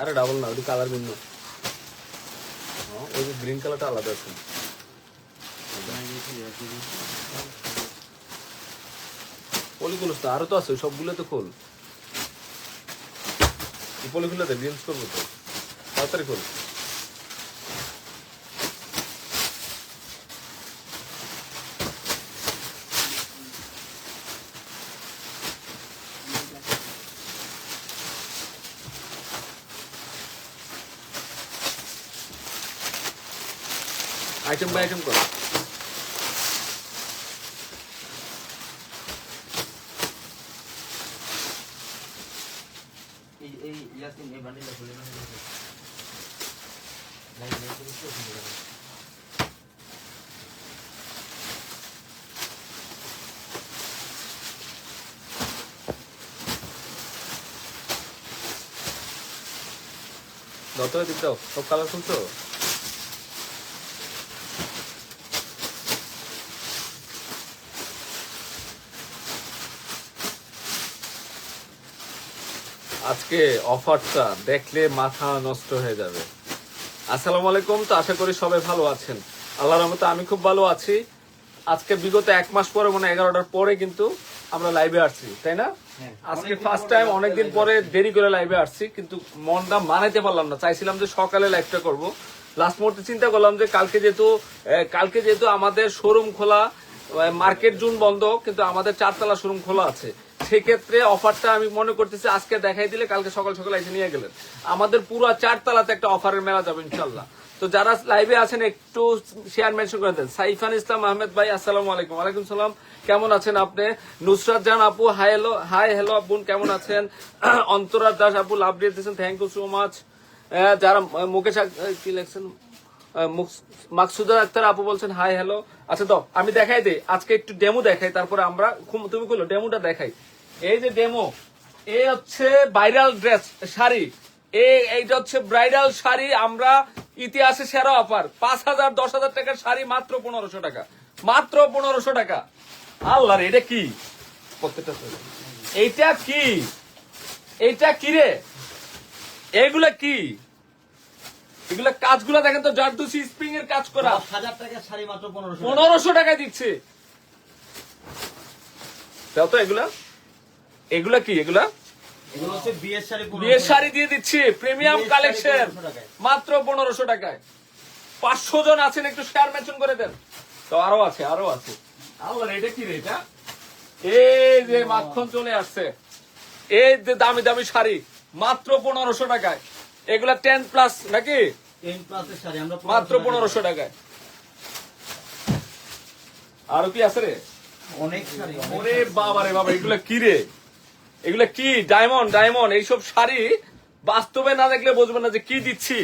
আরে ডাবল না ওটি কালার ভিন্ন ওই যে গ্রিন কালারটা আলাদা আছে। পলিগুলো তো আরও তো আছে সবগুলো তো খোল। পলিগুলো পলিগুলোতে গ্রিনস করব তো। তাড়াতাড়ি খোল। আইটেম বাই আইটেম কর। এই এই ইয়াসিন এই বান্ডিলটা খুলে না নাই নাই করে তো খুলে গেল যত দিক দাও সব কালার খুলছো আজকে অফারটা দেখলে মাথা নষ্ট হয়ে যাবে। আসসালামু আলাইকুম তো আশা করি সবাই ভালো আছেন। আল্লাহর রহমতে আমি খুব ভালো আছি। আজকে বিগত এক মাস পরে মানে এগারোটার পরে কিন্তু আমরা লাইভে আসছি তাই না? হ্যাঁ। আজকে ফার্স্ট টাইম অনেকদিন পরে দেরি করে লাইভে আসছি কিন্তু মনটা মানাইতে পারলাম না। চাইছিলাম যে সকালে লাইভটা করব। লাস্ট মুহূর্তে চিন্তা করলাম যে কালকে যেহেতু কালকে যেহেতু আমাদের শোরুম খোলা মার্কেট জুন বন্ধ কিন্তু আমাদের চারতলা শোরুম খোলা আছে। সেক্ষেত্রে অফারটা আমি মনে করতেছি আজকে দেখাই দিলে কালকে সকাল সকাল এসে নিয়ে গেলেন। আমাদের পুরো চারতলাতে একটা অফারের মেলা যাবে ইনশাল্লাহ তো যারা লাইভে আছেন, একটু শেয়ার মেনশন করে দেন। সাইফান ইসলাম আহমেদ ভাই, আসসালামু আলাইকুম। ওয়ালাইকুম সালাম। কেমন আছেন আপনি? নুসরাত জান আপু হাই হ্যালো হাই হ্যালো আপু, কেমন আছেন? অন্তরার দাস আপু লাভ দিয়ে দিয়েছেন। থ্যাংক ইউ সো মাচ যারা মুকেশ কি লেখছেন? মাকসুদা আক্তার আপু বলছেন হাই হ্যালো আচ্ছা তো, আমি দেখাই দিই। আজকে একটু ডেমো দেখাই, তারপরে আমরা তুমি কইলো ডেমোটা দেখাই। এই যে ডেমো এই হচ্ছে ভাইরাল ড্রেস শাড়ি। এই এইটা হচ্ছে ব্রাইডাল শাড়ি আমরা ইতিহাসে সেরা অফার পাঁচ হাজার দশ হাজার টাকার শাড়ি মাত্র পনেরোশো টাকা। মাত্র পনেরোশো টাকা। আল্লাহ এটা কি? প্রত্যেকটা এইটা কি? এইটা কি রে? এগুলা কি? এগুলা কাজগুলা দেখেন তো জারদুসি স্প্রিং এর কাজ করা। হাজার টাকার শাড়ি মাত্র পনেরোশো পনেরোশো টাকায় দিচ্ছে। তো এগুলা? এগুলা কি এগুলা? বিয়ের শাড়ি দিয়ে দিচ্ছি প্রিমিয়াম কালেকশন মাত্র পনেরোশো টাকায়। পাঁচশো জন আছেন একটু শেয়ার মেনশন করে দেন। তো আরও আছে আরও আছে। আল্লাহ এটা কি রে এটা? এই যে মাখন চলে আসছে। এই যে দামি দামি শাড়ি মাত্র পনেরোশো টাকায়। এগুলা টেন প্লাস নাকি? মাত্র পনেরোশো টাকায়। আরও কি আছে রে? অনেক শাড়ি ওরে বাবা রে বাবা এগুলা কি রে? এগুলা কি? ডায়মন্ড ডায়মন্ড এইসব শাড়ি বাস্তবে না দেখলে বুঝবেন না যে কি দিচ্ছি।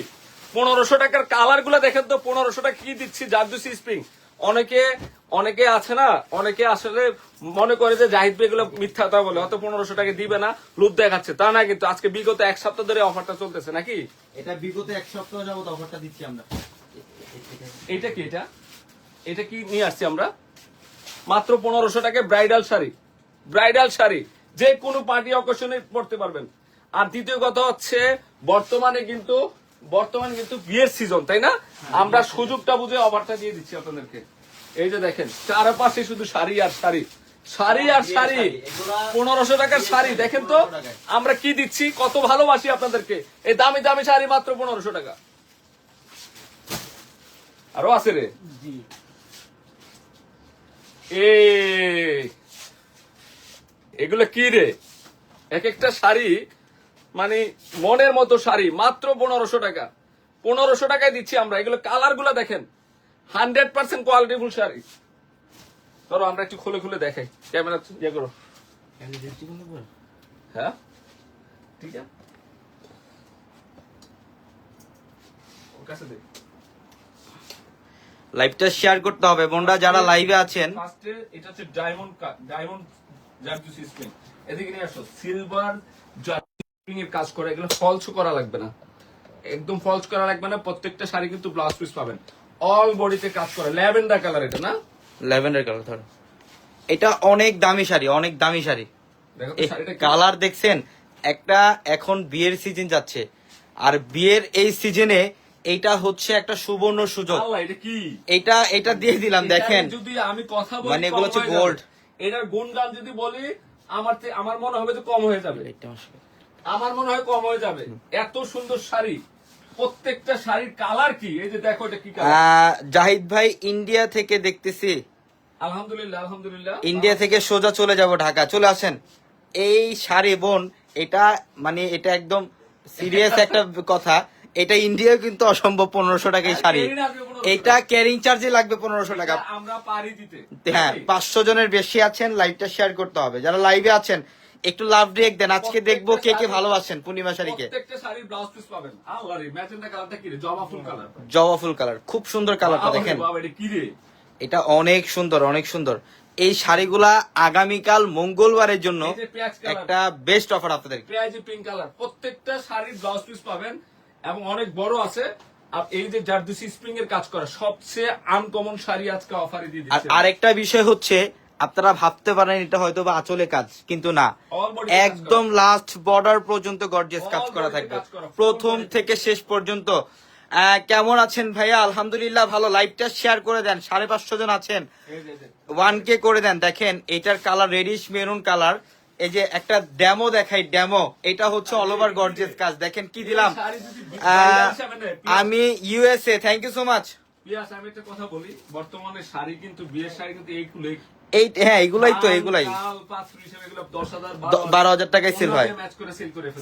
পনেরোশো টাকার কালারগুলা দেখেন তো পনেরোশো টাকা কি দিচ্ছি? জারদুসি স্প্রিং অনেকে অনেকে আছে না অনেকে আসলে মনে করে যে জাহিদ ভাই এগুলো মিথ্যা কথা বলে অত পনেরোশো টাকা দিবে না লুপ দেখাচ্ছে। তা না কিন্তু আজকে বিগত এক সপ্তাহ ধরে অফারটা চলতেছে নাকি? এটা বিগত এক সপ্তাহ যাবত অফারটা দিচ্ছি আমরা। এটা কি এটা? এটা কি নিয়ে আসছি আমরা? মাত্র পনেরোশো টাকায় ব্রাইডাল শাড়ি। ব্রাইডাল শাড়ি। যে কোনো পার্টি অকেশনে পড়তে পারবেন। আর দ্বিতীয় কথা হচ্ছে বর্তমানে কিন্তু বর্তমানে কিন্তু বিয়ের সিজন তাই না? আমরা সুযোগটা বুঝে অফারটা দিয়ে দিচ্ছি আপনাদেরকে। এই যে দেখেন চারপাশে শুধু শাড়ি আর শাড়ি। শাড়ি আর শাড়ি পনেরোশো টাকার শাড়ি দেখেন তো? আমরা কি দিচ্ছি? কত ভালোবাসি আপনাদেরকে। এই দামি দামি শাড়ি মাত্র পনেরোশো টাকা। আরও আছে রে? জি। এই এগুলো কি রে? এক একটা শাড়ি মানে মনের মতো শাড়ি মাত্র পনেরোশো টাকা। পনেরোশো টাকায় দিচ্ছি আমরা। এগুলো কালারগুলা দেখেন। হান্ড্রেড পার্সেন্ট কোয়ালিটি কোয়ালিটিফুল শাড়ি। ধরো আমরা একটু খুলে খুলে দেখাই। ক্যামেরা ইয়ে করো। হ্যাঁ? ঠিক আছে। ওর কাছে দে। লাইভটা শেয়ার করতে হবে। বোনরা যারা লাইভে আছেন। ফার্স্টে এটা হচ্ছে ডায়মন্ড ডায়মন্ড স্প্রিং এদিকে নিয়ে আসো সিলভার এর কাজ করে এগুলো ফলস করা লাগবে না। একদম ফলস করা লাগবে না প্রত্যেকটা শাড়ি কিন্তু ব্লাউজ পিস পাবেন। অল বডিতে কাজ করে ল্যাভেন্ডার কালার এটা না? ল্যাভেন্ডার কালার ধরো। এটা অনেক দামি শাড়ি অনেক দামি শাড়ি। কালার দেখছেন? একটা এখন বিয়ের সিজন যাচ্ছে। আর বিয়ের এই সিজনে এটা হচ্ছে একটা সুবর্ণ সুযোগ। এটা এটা দিয়ে দিলাম দেখেন। যদি আমি কথা বলি মানে এগুলো হচ্ছে। যাবে। এটার গুণগান যদি বলি আমার তে- আমার মনে হবে যে কম হয়ে যাবে। আমার মনে হয় কম হয়ে যাবে। এত সুন্দর শাড়ি। প্রত্যেকটা শাড়ির কালার কি? এই যে দেখো এটা কি কালার। জাহিদ ভাই ইন্ডিয়া থেকে দেখতেছি। আলহামদুলিল্লাহ আলহামদুলিল্লাহ। ইন্ডিয়া থেকে সোজা চলে যাব ঢাকা। চলে আসেন। এই শাড়ি বোন এটা মানে এটা একদম সিরিয়াস একটা কথা। এটা ইন্ডিয়া কিন্তু অসম্ভব পনেরোশো টাকা এই শাড়ি। carry লাগবে 1500 এটা ক্যারিং চার্জে লাগবে পনেরোশো টাকা। আমরা পারি দিতে। হ্যাঁ পাঁচশো জনের বেশি আছেন লাইভটা শেয়ার করতে হবে। যারা লাইভে আছেন একটু লাভ রেক দেন। আজকে দেখব কে কে ভালোবাসেন পূর্ণিমা শাড়িকে। জবা ফুল কালার। খুব সুন্দর কালারটা দেখেন। এটা অনেক সুন্দর অনেক সুন্দর। এই শাড়িগুলা আগামীকাল মঙ্গলবারের জন্য। একটা বেস্ট অফার আপনাদের। পিঙ্ক কালার প্রত্যেকটা শাড়ির ব্লাউজ পিস পাবেন এবং অনেক বড় আছে। এই যে জারদুসি স্প্রিং এর কাজ করা সবচেয়ে আনকমন শাড়ি আজকে অফারে দিয়ে আর দিচ্ছে। আরেকটা বিষয় হচ্ছে আপনারা ভাবতে পারেন এটা হয়তো বা আঁচলে কাজ কিন্তু না। একদম লাস্ট বর্ডার পর্যন্ত গর্জিয়াস কাজ করা থাকবে। প্রথম থেকে শেষ পর্যন্ত। কেমন আছেন ভাইয়া? আলহামদুলিল্লাহ ভালো। লাইভটা শেয়ার করে দেন। সাড়ে পাঁচশো জন আছেন। ওয়ান কে করে দেন। দেখেন এটার কালার রেডিশ মেরুন কালার এই যে একটা ডেমো দেখাই ডেমো এটা হচ্ছে অল ওভার গর্জিয়াস কাজ। দেখেন কি দিলাম। আমি USA thank you so much আমি একটা কথা বলি বর্তমানে শাড়ি কিন্তু বিয়ের শাড়ি কিন্তু এইগুলো এই হ্যাঁ এগুলাই তো এগুলাই। বারো হাজার। টাকায় হয়।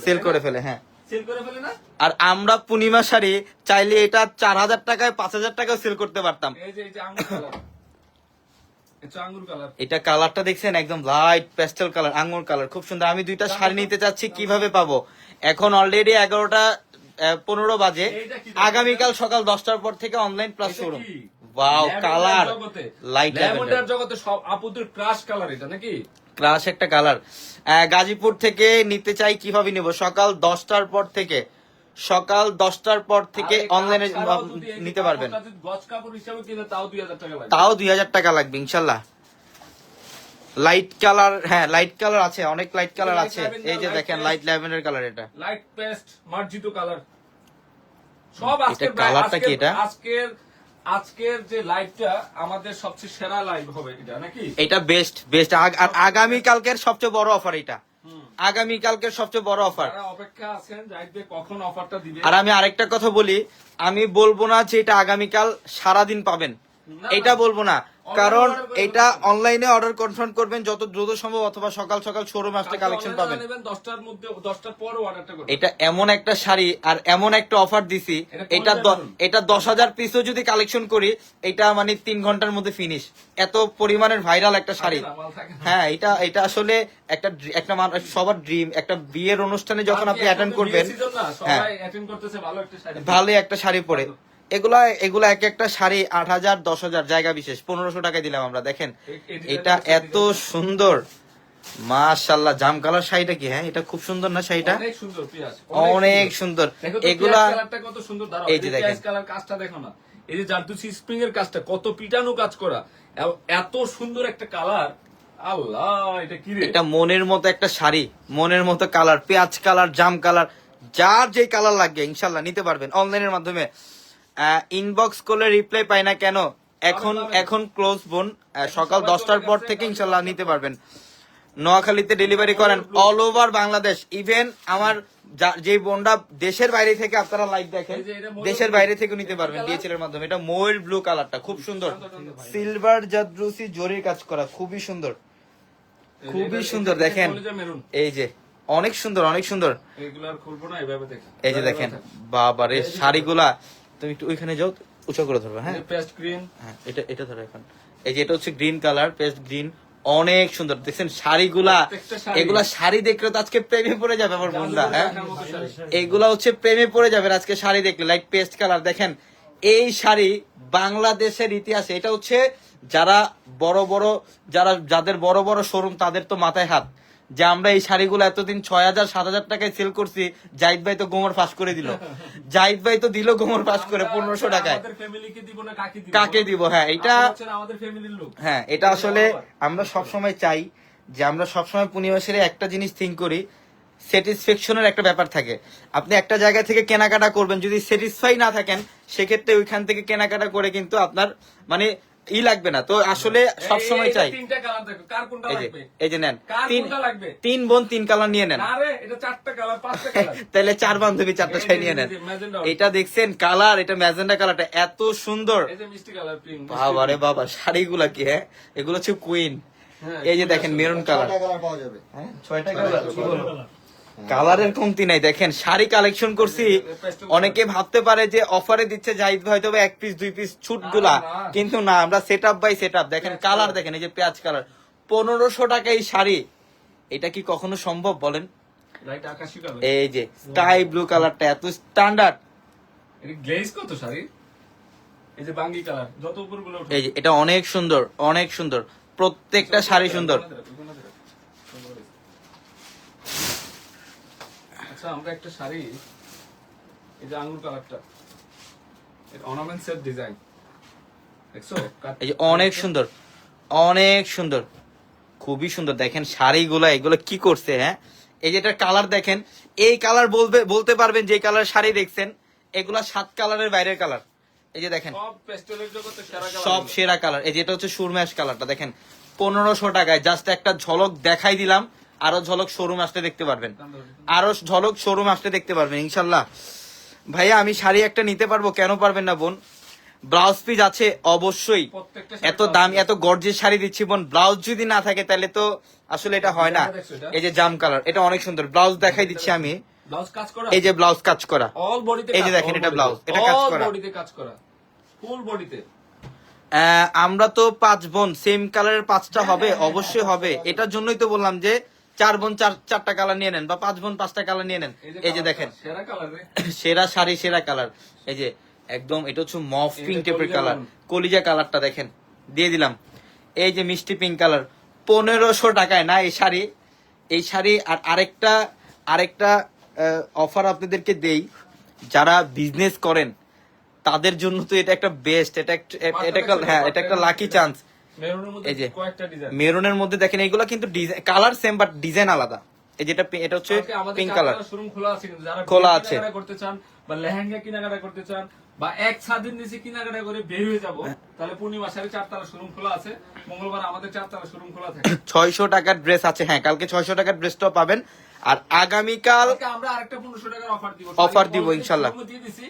সেল করে ফেলে হ্যাঁ। সেল করে ফেলে না? আর আমরা পূর্ণিমা শাড়ি চাইলে এটা চার হাজার টাকায় পাঁচ হাজার টাকায় সেল করতে পারতাম এই যে এই যে আঙ্গুর কালার এটা কালারটা দেখছেন একদম লাইট প্যাস্টেল কালার আঙ্গুর কালার। খুব সুন্দর। আমি দুইটা শাড়ি নিতে চাচ্ছি কীভাবে পাবো? এখন অলরেডি এগারোটা পনেরো বাজে। আগামীকাল সকাল দশটার পর থেকে online plus showroom wow colour. Light lavender জগতে সব আপুদের ক্রাশ কালার এটা নাকি? ক্রাশ একটা কালার। গাজীপুর থেকে নিতে চাই কীভাবে নিব? সকাল দশটার পর থেকে। সকাল দশটার পর থেকে অনলাইনে নিতে পারবেন। তাও দুই হাজার টাকা লাগবে। ইনশাল্লাহ। লাইট কালার হ্যাঁ লাইট কালার আছে অনেক লাইট কালার আছে। এই যে দেখেন। লাইট ল্যাভেন্ডার কালার এটা। লাইট পেস্ট মার্জিত কালার সব এটা আজকের কালারটা কি এটা? আজকের আজকের যে লাইভটা আমাদের সবচেয়ে সেরা লাইভ হবে এটা নাকি? এটা বেস্ট বেস্ট আর আগামী কালকের সবচেয়ে বড় অফার এটা। আগামী কালকে সবচেয়ে বড় অফার। অপেক্ষা আছেন কখন অফারটা দিবে। আর আমি আরেকটা কথা বলি আমি বলব না যে এটা আগামীকাল সারাদিন পাবেন। এটা বলব না। কারণ এটা অনলাইনে অর্ডার কনফার্ম করবেন যত দ্রুত সম্ভব অথবা সকাল সকাল শোরুম আসতে কালেকশন পাবেন। দশটার মধ্যে দশটার পর অর্ডারটা এটা এমন একটা শাড়ি আর এমন একটা অফার দিছি এটা এটা দশ হাজার পিসও যদি কালেকশন করি এটা মানে তিন ঘণ্টার মধ্যে ফিনিশ এত পরিমাণের ভাইরাল একটা শাড়ি। না। হ্যাঁ এটা এটা আসলে একটা একটা সবার ড্রিম একটা বিয়ের অনুষ্ঠানে যখন আপনি অ্যাটেন্ড করবেন হ্যাঁ। ভালো একটা শাড়ি। পরে। এগুলা এগুলা এক একটা শাড়ি আট হাজার দশ হাজার জায়গা বিশেষ। পনেরোশো টাকায় দিলাম আমরা দেখেন। এটা এত সুন্দর। মাশাল্লাহ জাম কালার শাড়িটা কি হ্যাঁ? এটা খুব সুন্দর না শাড়িটা? অনেক সুন্দর এগুলা কত সুন্দর এই যে যে দেখেন। কাজটা দেখো না। এই যে জারদুসি স্প্রিং এর কাজটা কত পিটানো কাজ করা। এত সুন্দর একটা কালার। আল্লাহ এটা কি রে? এটা মনের মতো একটা শাড়ি মনের মতো কালার পেঁয়াজ কালার জাম কালার যার যে কালার লাগবে ইনশাল্লাহ নিতে পারবেন। অনলাইনের মাধ্যমে ইনবক্স করলে রিপ্লাই পাই না কেন? এখন এখন ক্লোজ বোন। সকাল দশটার পর থেকে ইনশাল্লাহ নিতে পারবেন। নোয়াখালীতে ডেলিভারি করেন অল ওভার বাংলাদেশ। ইভেন আমার যা- বোনটা দেশের বাইরে থেকে আপনারা লাইভ দেখেন দেশের বাইরে থেকে নিতে পারবেন? ডিএচএল এর মাধ্যমে। এটা ময়ূর ব্লু কালারটা খুব সুন্দর। সিলভার জাদ্রুসি জরির কাজ করা খুবই সুন্দর। খুবই সুন্দর দেখেন। এই যে অনেক সুন্দর অনেক সুন্দর। এই যে দেখেন বাবারে শাড়িগুলা তুমি একটু ওইখানে যাও উঁচু করে ধরবে হ্যাঁ? পেস্ট গ্রিন হ্যাঁ এটা এটা ধরো এখন। এই যে এটা হচ্ছে গ্রিন কালার পেস্ট গ্রিন অনেক সুন্দর। দেখছেন শাড়িগুলা এগুলা শাড়ি দেখলে তো আজকে প্রেমে পড়ে যাবে আমার বন্ধুরা হ্যাঁ? এগুলা হচ্ছে প্রেমে পড়ে যাবে আজকে শাড়ি দেখলে লাইক পেস্ট কালার দেখেন এই শাড়ি বাংলাদেশের ইতিহাসে এটা হচ্ছে যারা বড় বড় যারা যাদের বড় বড় শোরুম তাদের তো মাথায় হাত। যে আমরা এই শাড়িগুলো এতদিন ছয় হাজার সাত হাজার টাকায় সেল করছি জাহিদ ভাই তো গোমর ফাঁস করে দিল। জাহিদ ভাই তো দিল গোমর ফাঁস করে পনেরোশো টাকায়। কাকে দিব? হ্যাঁ এটা হ্যাঁ এটা আসলে আমরা সব সময় চাই যে আমরা সবসময় পূর্ণিমাসের একটা জিনিস থিঙ্ক করি স্যাটিসফ্যাকশনের একটা ব্যাপার থাকে। আপনি একটা জায়গা থেকে কেনাকাটা করবেন যদি স্যাটিসফাই না থাকেন সেক্ষেত্রে ওইখান থেকে কেনাকাটা করে কিন্তু আপনার মানে ই লাগবে না। তো আসলে সবসময় এই- এই- চাই। তিনটা কালার দেখো। কার কোনটা এই যে লাগবে? এই যে নেন। তিন কোনটা লাগবে? তিন বোন তিন কালার নিয়ে নেন। না রে এটা চারটা কালার পাঁচটা কালার তাহলে চার বান্ধবী চারটা ছাই নিয়ে নেন। এটা দেখছেন কালার এটা ম্যাজেন্ডা কালারটা এত সুন্দর। এই যে মিষ্টি কালার পিঙ্ক বাবা রে বাবা শাড়িগুলা কি হ্যাঁ? এগুলো হচ্ছে কুইন হ্যাঁ, এই যে দেখেন মেরুন কালার ছয়টা কালার পাওয়া যাবে। ছয়টা কালার কালারের কমতি নাই। দেখেন শাড়ি কালেকশন করছি। অনেকে ভাবতে পারে যে অফারে দিচ্ছে জাহিদ ভাই তবে এক পিস দুই পিস ছুটগুলা। কিন্তু না আমরা set up by set up দেখেন কালার দেখেন এই যে পেঁয়াজ কালার পনেরোশো টাকা এই শাড়ি। এটা কি কখনো সম্ভব বলেন? এই যে স্কাই ব্লু কালারটা এত স্ট্যান্ডার্ড গ্লেজ কত শাড়ি? এই যে বাঙ্গি কালার যত উপরগুলো ওঠে এই যে এটা অনেক সুন্দর অনেক সুন্দর। প্রত্যেকটা শাড়ি সুন্দর। আচ্ছা আমরা একটা শাড়ি এই যে আঙ্গুর কালারটা অর্নামেন্ট সেট ডিজাইন দেখছ? এই যে অনেক সুন্দর অনেক সুন্দর খুবই সুন্দর। দেখেন শাড়িগুলো এগুলো কি করছে হ্যাঁ? এই যে এটার কালার দেখেন এই কালার বলবে বলতে পারবেন যে কালার শাড়ি দেখছেন এগুলা সাত কালারের বাইরের কালার। এই যে দেখেন সব পেস্টেলের জগতে সেরা কালার সব সেরা কালার। এই যেটা হচ্ছে সুরম্যাশ কালারটা দেখেন পনেরোশো টাকায় জাস্ট একটা ঝলক দেখাই দিলাম। আরও ঝলক শোরুম আসতে দেখতে পারবেন। আরও ঝলক শোরুম আসতে দেখতে পারবেন ইনশাল্লাহ। ভাইয়া আমি শাড়ি একটা নিতে পারব কেন পারবেন না বোন? ব্লাউজ পিস আছে অবশ্যই। এত দাম এত গর্জের শাড়ি দিচ্ছি বোন। ব্লাউজ যদি না থাকে তাহলে তো আসলে এটা হয় না। এই যে জাম কালার এটা অনেক সুন্দর। ব্লাউজ দেখাই দিচ্ছি আমি। ব্লাউজ কাজ করা? এই যে ব্লাউজ কাজ করা। এই যে দেখেন, এটা ব্লাউজ এটা কাজ করা। ফুল বডিতে আমরা তো পাঁচ বোন সেম কালারের পাঁচটা হবে হ্যাঁ, হ্যাঁ, অবশ্যই হবে। এটার জন্যই তো বললাম যে চার বোন চার চারটা কালার নিয়ে নেন বা পাঁচ বোন পাঁচটা কালার নিয়ে নেন। এই যে দেখেন। সেরা শাড়ি সেরা কালার এই যে একদম এটা হচ্ছে মফ পিঙ্ক টাইপের কালার কলিজা কালারটা দেখেন। দিয়ে দিলাম। এই যে মিষ্টি পিঙ্ক কালার পনেরোশো টাকায় না এই শাড়ি? এই শাড়ি আর আরেকটা আরেকটা অফার আপনাদেরকে দেই। যারা বিজনেস করেন তাদের জন্য তো এটা একটা বেস্ট এটা একটা হ্যাঁ এটা একটা লাকি চান্স মেরুনের মধ্যে এই যে মেরুনের মধ্যে দেখেন এইগুলা কিন্তু কালার সেম বাট ডিজাইন আলাদা। এই যেটা এটা হচ্ছে পিঙ্ক কালার শোরুম খোলা আছে যারা খোলা আছে। করতে চান বা লেহেঙ্গা কেনাকাটা করতে চান বা এক ছাদের নিচে কেনাকাটা করে বের হয়ে যাব তাহলে পূর্ণিমা সাড়ে চারতলা শোরুম খোলা আছে। মঙ্গলবার আমাদের চারতলা শোরুম খোলা থাকে। ছয়শো টাকার ড্রেস আছে। হ্যাঁ কালকে ছয়শো টাকার ড্রেসটাও পাবেন। আর আগামীকাল আমরা আরেকটা পনেরোশো টাকার অফার দিব। অফার দিব, ইনশাল্লাহ। দিয়ে দিছি।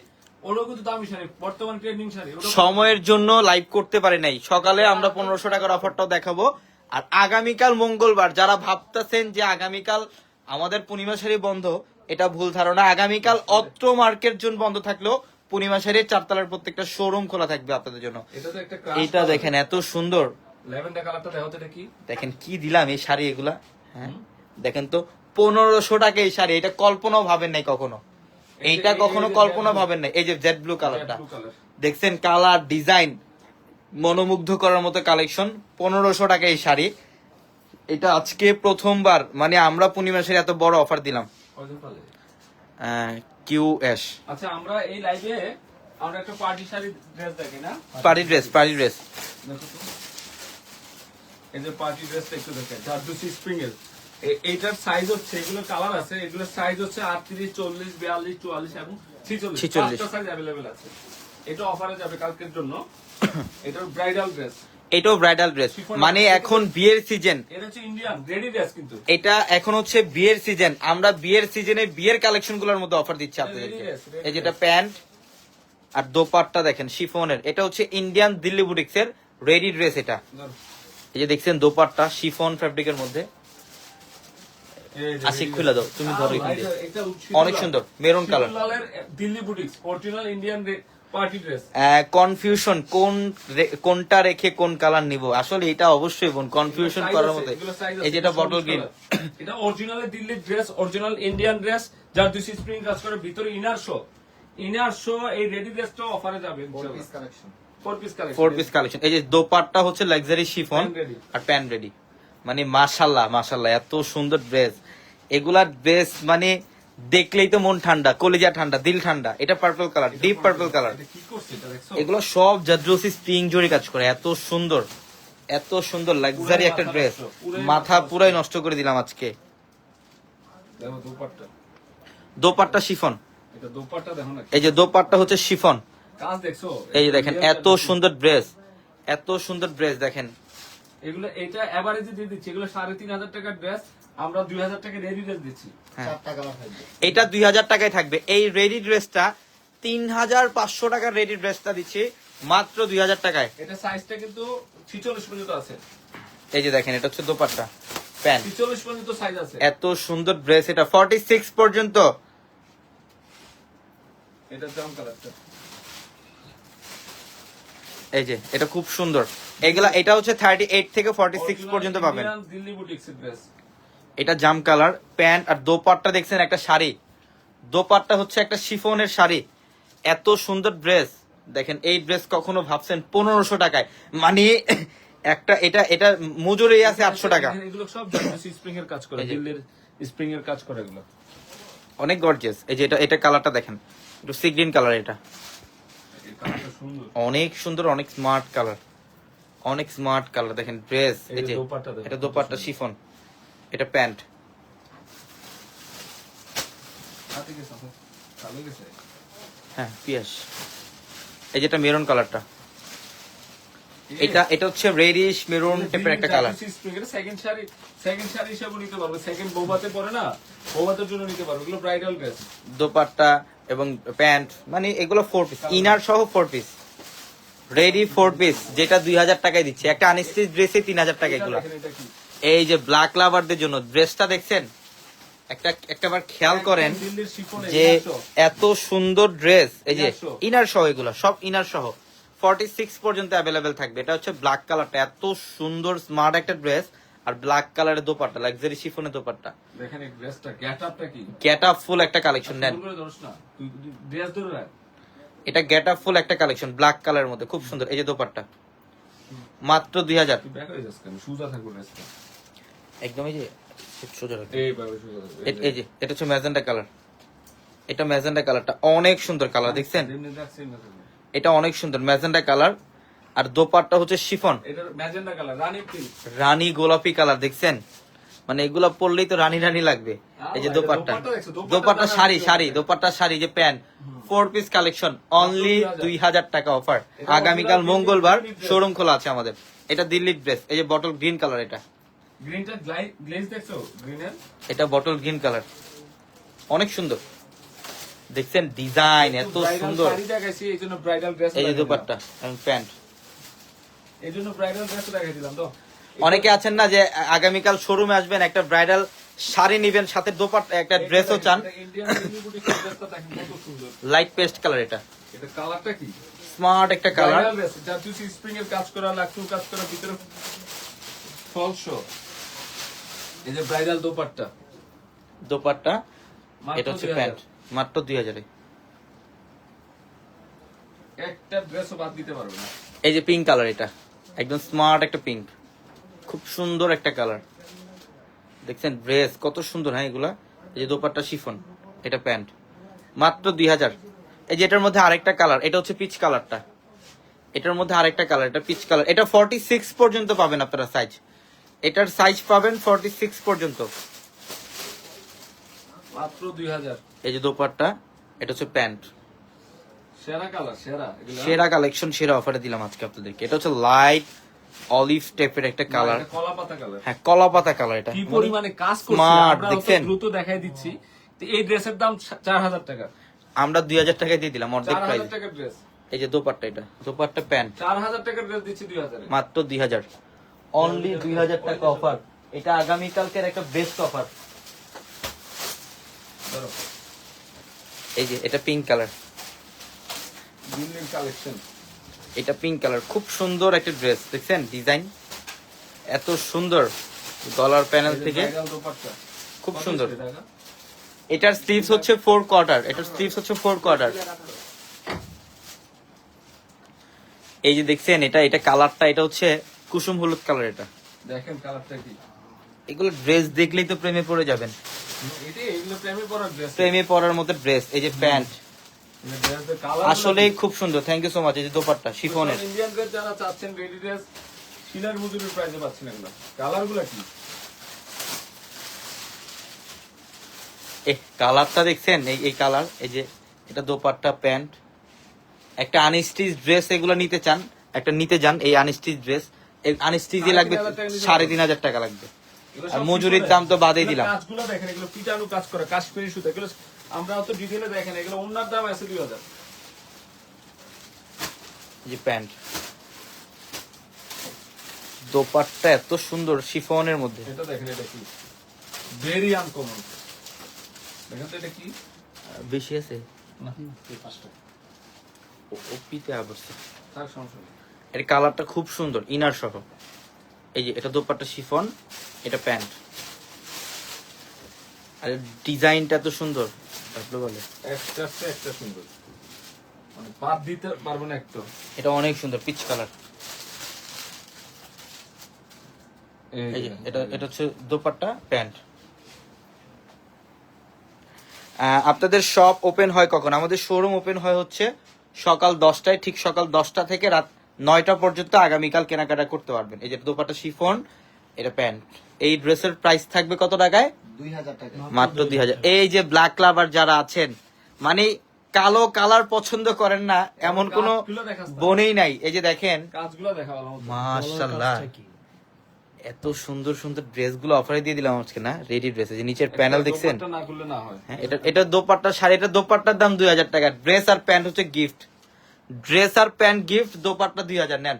সময়ের জন্য লাইভ করতে পারে নাই। সকালে আমরা পনেরোশো টাকার অফারটা দেখাবো। আর আগামীকাল মঙ্গলবার যারা ভাবতেছেন যে আগামীকাল আমাদের পূর্ণিমা শাড়ি বন্ধ এটা ভুল ধারণা। আগামীকাল অত্র মার্কেট জোন বন্ধ থাকলেও পূর্ণিমা শাড়ির চারতলার প্রত্যেকটা শোরুম খোলা থাকবে আপনাদের জন্য। এটা দেখেন এত সুন্দর। দেখেন কি দিলাম এই শাড়ি এগুলা হ্যাঁ? দেখেন তো পনেরোশো টাকা এই শাড়ি এটা কল্পনাও ভাবেন নাই কখনো। এইটা কখনো কল্পনা ভাবেন না এই যে জেড ব্লু কালারটা দেখছেন কালার ডিজাইন মনোমুগ্ধ করার মতো কালেকশন পনেরোশো টাকা এই শাড়ি। এটা আজকে প্রথমবার মানে আমরা পূর্ণিমা শাড়ি এত বড় অফার দিলাম? কিউ এস আচ্ছা আমরা এই লাইভে আমরা একটা পার্টি শাড়ি ড্রেস দেখি না? পার্টি ড্রেস পার্টি ড্রেস এই যে পার্টি ড্রেসটা একটু দেখেন স্প্রিং এর এইটার সাইজ হচ্ছে এগুলো কালার আছে এগুলোর সাইজ হচ্ছে আটত্রিশ চল্লিশ বিয়াল্লিশ চুয়াল্লিশ এবং ছিচল্লিশ। 46 সাইজ অ্যাভেলেবেল আছে। এটা অফারে যাবে কালকের জন্য। এটার ব্রাইডাল ড্রেস এটাও ব্রাইডাল ড্রেস মানে এখন বিয়ের সিজন এটা হচ্ছে ইন্ডিয়ান রেডি ড্রেস কিন্তু। এটা এখন হচ্ছে বিয়ের সিজন আমরা বিয়ের সিজনে বিয়ের কালেকশনগুলোর মধ্যে অফার দিচ্ছি আপনাদেরকে। এই যেটা প্যান্ট আর দোপাট্টা দেখেন শিফনের। এটা হচ্ছে ইন্ডিয়ান দিল্লি বুটিক্স এর রেডি ড্রেস এটা। এই যে দেখছেন দোপাট্টা শিফন ফ্যাব্রিকের মধ্যে। এই যে আশিক ready খুলে দাও, তুমি ধরো এখান থেকে। এটা- এটা অনেক সুন্দর, maroon. শিবুলালের Delhi boutiques original Indian party dress confusion কোন কোনটা রেখে কোন কালার নিব? আসলে এটা অবশ্যই বোন কনফিউশন করার মতো এই যেটা বটল গ্রিন এটা original Delhi dress original Indian dress যার দুই স্প্রিং কাজ করে ভিতরে ইনার শো ইনার শো এই রেডি ড্রেসটা অফারে যাবে four piece collection four piece collection এই যে দোপাট্টা হচ্ছে লাক্সারি শিফন আর প্যান্ট রেডি মানে মাশাল্লাহ মাশাল্লাহ এত সুন্দর ড্রেস এগুলা ড্রেস মানে দেখলেই তো মন ঠান্ডা কলিজা ঠান্ডা দিল ঠান্ডা এটা purple colour deep purple colour এগুলো সব জাদ্রসি স্প্রিং জড়ি কাজ করে এত সুন্দর এত সুন্দর লাক্সারি একটা ড্রেস মাথা পুরাই নষ্ট। করে দিলাম আজকে। দোপাট্টা। শিফন। এই যে দোপাট্টা হচ্ছে শিফন। এই যে দেখেন এত সুন্দর ড্রেস এত সুন্দর ড্রেস দেখেন। এগুলো এটা এভারেজে দিয়ে দিচ্ছি। এগুলো সাড়ে তিন হাজার টাকার ড্রেস আমরা দুই হাজার টাকা রেডি ড্রেস দিচ্ছি। হ্যাঁ। এটা দুই হাজার টাকায় থাকবে। এই রেডি ড্রেসটা তিন হাজার পাঁচশো টাকার রেডি ড্রেসটা দিচ্ছি মাত্র দুই হাজার টাকায়। এটা সাইজটা কিন্তু ছিচল্লিশ পর্যন্ত আছে। এই যে দেখেন এটা হচ্ছে দোপাট্টা প্যান্ট। ছিচল্লিশ পর্যন্ত সাইজ আছে। এত সুন্দর ড্রেস এটা ফর্টি সিক্স পর্যন্ত। এটা জাম কালারটা এই যে এটা খুব সুন্দর। এগুলা এটা হচ্ছে থার্টি এইট থেকে ফর্টি সিক্স পর্যন্ত পাবেন। দিল্লি বুটিক্সের ড্রেস এটা জাম কালার প্যান্ট আর দোপাট্টা দেখছেন একটা শাড়ি। দোপাট্টা হচ্ছে একটা শিফনের শাড়ি। এত সুন্দর ড্রেস দেখেন এই ড্রেস কখনো ভাবছেন পনেরোশো টাকায়। মানে একটা এটা এটা মজুরি আছে আটশো টাকা। এগুলো সব স্প্রিং এর কাজ করে দিল্লির স্প্রিং এর কাজ করে এগুলো। অনেক গর্জিয়াস এই যে এটা এটা কালারটা দেখেন। একটু সি গ্রিন কালার এটা। অনেক সুন্দর অনেক স্মার্ট কালার অনেক স্মার্ট কালার দেখেন ড্রেস এই এই যে এটা দোপাট্টা শিফন এটা প্যান্ট। হ্যাঁ পিয়াস। এই যেটা মেরুন কালারটা এটা এটা হচ্ছে রেডিশ মেরুন টাইপের একটা colour second sari second sari হিসেবে নিতে পারবে। সেকেন্ড বৌভাতে পরে না জন্য নিতে পারবে। এগুলো ব্রাইডাল ড্রেস দোপাট্টা এবং প্যান্ট মানে এগুলো ফোর পিস ইনার সহ four piece ready four piece যেটা দুই হাজার টাকায় দিচ্ছে। একটা আনস্টিচ ড্রেসে তিন হাজার টাকা এগুলো। এই যে ব্ল্যাক লাভারদের জন্য ড্রেসটা দেখছেন? একটা একটাবার খেয়াল করেন যে এত সুন্দর ড্রেস এই যে ইনার সহ এগুলো সব ইনার সহ ফর্টি সিক্স পর্যন্ত অ্যাভেলেবেল থাকবে। এটা হচ্ছে ব্ল্যাক কালারটা এত সুন্দর স্মার্ট একটা ড্রেস আর ব্ল্যাক কালারের দোপাট্টা লাক্সারি শিফনের দোপাট্টা। দেখেন এই ড্রেসটা গেট কি? গেট ফুল একটা কালেকশন নেন। ড্রেস ধরে রাখ। এটা গেট আপ ফুল একটা কালেকশন ব্ল্যাক কালারের মধ্যে খুব সুন্দর। এই যে দোপাট্টা। মাত্র দুই হাজার। তুই ব্যাক হয়ে যাস কেন? সুজা থাকব ড্রেসটা একদম এই যে সোজা এই এটা হচ্ছে ম্যাজেন্ডা কালার এটা ম্যাজেন্ডা কালারটা অনেক সুন্দর কালার দেখছেন? যেমনি দেখ সেমনি থাকবে। এটা অনেক সুন্দর। ম্যাজেন্ডা কালার আর দোপাট্টা হচ্ছে শিফন। রানী গোলাপি কালার দেখছেন? মানে এগুলা পরলেই তো রানী রানী লাগবে এই যে দোপাট্টা। দাম শাড়ি শাড়ি। দোপাট্টা শাড়ি যে pant. Four piece collection only দুই হাজার। টাকা অফার আগামীকাল মঙ্গলবার শোরুম খোলা আছে আমাদের। এটা দিল্লির ড্রেস এই যে বটল গ্রিন কালার এটা। এটা বটল গ্রিন কালার অনেক সুন্দর। দেখছেন? ডিজাইন এত সুন্দর। এই যে দোপাট্টা প্যান্ট। এই জন্য ব্রাইডাল ড্রেস তো। অনেকে আছেন না যে আগামীকাল শোরুমে আসবেন একটা ব্রাইডাল শাড়ি নিবেন সাথে দোপাট্টা একটা ড্রেসও চান। লাইট পেস্ট কালার এটা। এটা কালারটা কি? স্মার্ট একটা কালার ব্রাইডাল ড্রেস যা তুই স্প্রিং এর কাজ করা লাকটুর কাজ করা ভিতরে এই যে ব্রাইডাল দোপাট্টা। দোপাট্টা এটা হচ্ছে প্যান্ট। মাত্র দুই হাজারে। একটা ড্রেসও বাদ দিতে পারবে না। এই যে পিঙ্ক কালার এটা। একদম স্মার্ট একটা পিঙ্ক। খুব সুন্দর একটা কালার। দেখছেন ড্রেস কত সুন্দর হ্যাঁ এগুলা? এই যে দোপাট্টা শিফন এটা প্যান্ট। মাত্র দুই হাজার। এই যে এটার মধ্যে আরেকটা কালার এটা হচ্ছে পিচ কালারটা। এটার মধ্যে আরেকটা কালার এটা পিচ কালার। এটা ফর্টি সিক্স পর্যন্ত পাবেন আপনারা সাইজ এটার সাইজ পাবেন ফর্টি সিক্স পর্যন্ত। মাত্র দুই হাজার। এই যে দোপাট্টা এটা হচ্ছে প্যান্ট। সেরা কালেকশন সেরা। অফারে দিলাম আজকে আপনাদেরকে। এটা হচ্ছে লাইট অলিভ টাইপের একটা কালার হ্যাঁ কলা পাতা কালার এটা। কি পরিমাণে কাজ করছে দ্রুত দেখাই দিচ্ছি। এই ড্রেসের দাম চার হাজার টাকা। আমরা দুই হাজার টাকায় দিয়ে দিলাম অর্ধেক প্রাইস এই যে দোপাট্টা এটা দোপাট্টা প্যান্ট চার হাজার টাকার ড্রেস দিচ্ছি দুই হাজারে। মাত্র দুই হাজার। অনলি দুই হাজার টাকা অফার এটা আগামীকালকের একটা বেস্ট অফার এই যে এটা পিঙ্ক কালার দিল্লির কালেকশন এটা পিঙ্ক কালার খুব সুন্দর একটা ড্রেস দেখছেন? ডিজাইন এত সুন্দর গলার প্যানেল থেকে। খুব সুন্দর। এটার স্লিভস হচ্ছে ফোর কোয়ার্টার এটার স্লিভস হচ্ছে ফোর কোয়ার্টার এই যে দেখছেন এটা এটা কালারটা এটা হচ্ছে কুসুম হলুদ কালার এটা। দেখেন কালারটা কি? এগুলো ড্রেস দেখলেই তো প্রেমে পড়ে যাবেন। প্রেমে পড়ার ড্রেস প্রেমে পরার মতো ড্রেস এই যে প্যান্ট। আসলেই খুব সুন্দর। থ্যাংক ইউ সো মাচ এই যে দোপাট্টা শিফনের। ইন্ডিয়ান ড্রেস যারা চাচ্ছেন রেডি ড্রেস শিলার মজুরির প্রাইসে পাচ্ছেন এগুলো কালার কি? এ কালারটা দেখছেন? এই এই কালার এই যে এটা দোপাট্টা প্যান্ট। একটা আনস্টিচ ড্রেস এগুলো নিতে চান একটা নিতে যান এই আনস্টিচ ড্রেস এই আনস্টিচই লাগবে সাড়ে তিন হাজার টাকা। তিন হাজার লাগবে আর মজুরির দাম তো বাদেই দিলাম। কাজগুলো দেখেন এগুলো পিটানো কাজ করে কাশ্মীরি সুতা এগুলো আমরা অত ডিটেলে দেখেন এগুলো ওনার দাম আছে দুই হাজার। যে প্যান্ট। দোপাট্টা এত সুন্দর শিফনের মধ্যে। এটা দেখেন এটা কি? ভেরি আনকমন দেখেন তো এটা কি? বেশি আছে? না পাঁচটা। ও- ও পিতে তার সমস্যা এর কালারটা খুব সুন্দর ইনার সহ। এই যে এটা দোপাট্টা শিফন এটা প্যান্ট। আর ডিজাইনটা এত সুন্দর তারপরে বলে। একটা আছে একটা সুন্দর। মানে বাদ দিতে পারব না একটা এটা অনেক সুন্দর পিচ কালার। এই যে এটা এটা হচ্ছে দোপাট্টা প্যান্ট। আপনাদের শপ ওপেন হয় কখন? আমাদের শোরুম ওপেন হয় হচ্ছে সকাল দশটায় ঠিক সকাল দশটা থেকে রাত নয়টা পর্যন্ত আগামীকাল কেনাকাটা করতে পারবেন। এই যে দোপাট্টা শিফন এটা প্যান্ট। এই ড্রেসের প্রাইস থাকবে কত টাকায়? মাত্র দুই হাজার। এই যে ব্ল্যাক ক্লাবার যারা আছেন মানে কালো কালার পছন্দ করেন না এমন কোন। বনেই নাই। এই যে দেখেন মাশাল্লাহ এত সুন্দর সুন্দর ড্রেসগুলো অফারে দিয়ে দিলাম আজকে না? রেডি ড্রেস যে নিচের প্যানেল দেখছেন? হয়। হ্যাঁ এটা এটা দোপাট্টা শাড়ি এটা দোপাট্টার দাম দুই হাজার টাকা। ড্রেস আর প্যান্ট হচ্ছে গিফট ড্রেস আর প্যান্ট গিফট দোপাট্টা দুই হাজার নেন।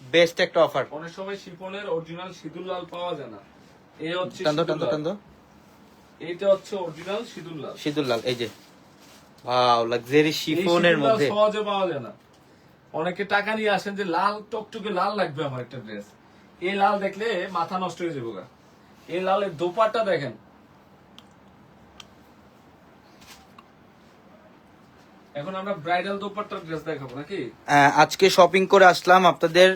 বেস্ট একটা অফার অনেক সময় শিফনের অরিজিনাল সিঁদুর লাল পাওয়া যায় না। এই হচ্ছে টান্দো টান্দো লাল। টান্দো। এইটা হচ্ছে অরিজিনাল সিঁদুর লাল সিদুল লাল এই যে ওয়াও লাক্সারি শিফনের মধ্যে। সহজে পাওয়া যায় না। অনেকে টাকা নিয়ে আসেন যে লাল টকটকে লাল লাগবে আমার একটা ড্রেস এই লাল দেখলে মাথা নষ্ট হয়ে যাবে গা। এই লালের দোপাট্টা দেখেন। এখন আমরা ব্রাইডাল দোপাট্টার ড্রেস দেখাবো নাকি? আহ, আজকে শপিং করে আসলাম আপনাদের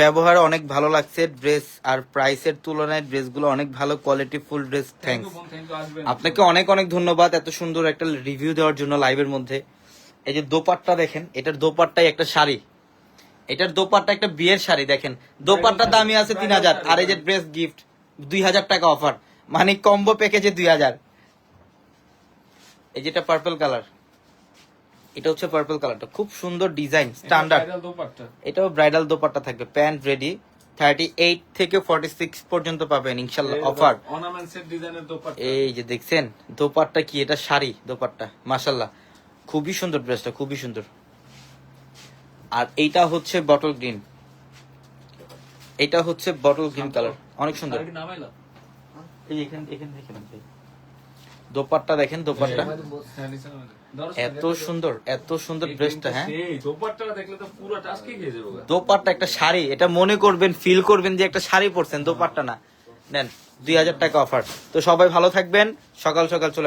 ব্যবহার অনেক ভালো লাগছে ড্রেস আর প্রাইসের তুলনায় ড্রেসগুলো অনেক ভালো quality full dress thank you thank you আসবেন। আপনাকে অনেক অনেক ধন্যবাদ এত সুন্দর একটা রিভিউ দেওয়ার জন্য লাইভের মধ্যে। এই যে দোপাট্টা দেখেন এটার দোপাট্টাই একটা শাড়ি। এটার দোপাট্টা একটা বিয়ের শাড়ি দেখেন। দোপাট্টার দামি আছে তিন হাজার আর এই যে ড্রেস গিফট দুই হাজার টাকা অফার মানে কম্বো প্যাকেজে দুই হাজার। এই যেটা পার্পল কালার এটা হচ্ছে পার্পল কালারটা খুব সুন্দর ডিজাইন স্ট্যান্ডার্ড এটাও ব্রাইডাল দোপাট্টা থাকবে প্যান্ট রেডি থার্টি এইট থেকে ফর্টি সিক্স পর্যন্ত পাবেন ইনশাল্লাহ অফার এই যে দেখছেন দোপাট্টা কি এটা শাড়ি দোপাট্টা মাশাল্লাহ খুবই সুন্দর ড্রেসটা খুবই সুন্দর আর এইটা হচ্ছে বটল গ্রিন এটা হচ্ছে বটল গ্রিন কালার অনেক সুন্দর। দোপাট্টা দেখেন দোপাট্টা এত সুন্দর এত সুন্দর ড্রেসটা হ্যাঁ। দোপাট্টা একটা শাড়ি এটা মনে করবেন ফিল করবেন যে একটা শাড়ি পরছেন দোপাট্টা না। নেন দুই হাজার টাকা অফার তো সবাই ভালো থাকবেন সকাল সকাল চলে